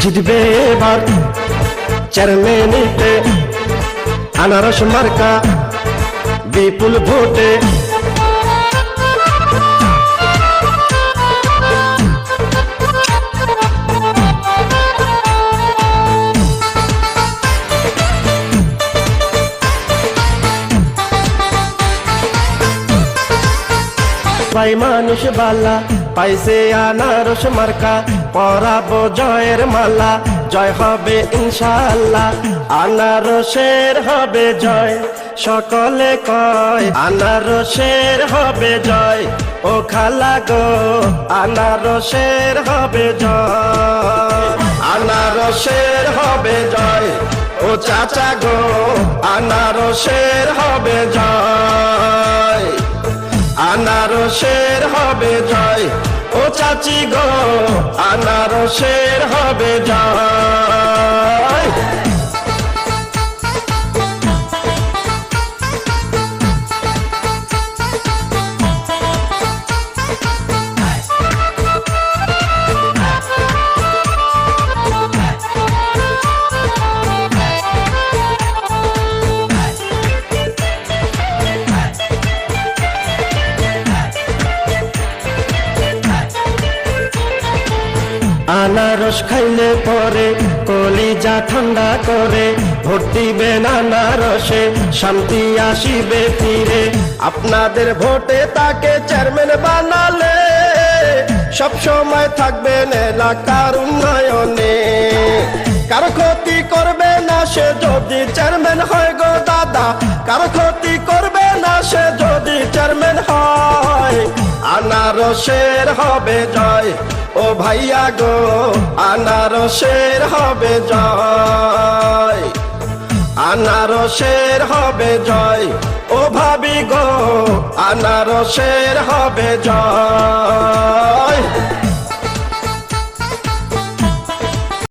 জিতবে এবার চেয়ারম্যানিতে আনারস মার্কা বিপুল ভোটে। পাই মানুষ বালা পাইছে আনারস মার্কা। পরাবো জয়ের মালা, জয় হবে ইনশাআল্লাহ। আনারসের হবে জয়, সকলে কয়, আনারসের হবে জয়। ও খালা গো, আনারসের হবে জয়। আনারসের হবে জয়, ও চাচা গো, আনারসের হবে জয়। আনারসের হবে জয় ও চাচি গো আনারসের হবে জয় আনারস খাইলে পরে, কলিজা ঠান্ডা করে, ভোট দিবেন আনারসে, শান্তি আসিবে ফিরে আপনাদের ভোটে তাকে চেয়ারম্যান বানালে, সব সময় থাকবেন এলাকার উন্নয়নে। কারও ক্ষতি করবে না সে, যদি চেয়ারম্যান হয় গো আনারসের হবে জয়। ও ভাইয়া গো, আনারসের হবে জয়। আনারসের হবে জয়। ও ভাবি গো, আনারসের হবে জয়।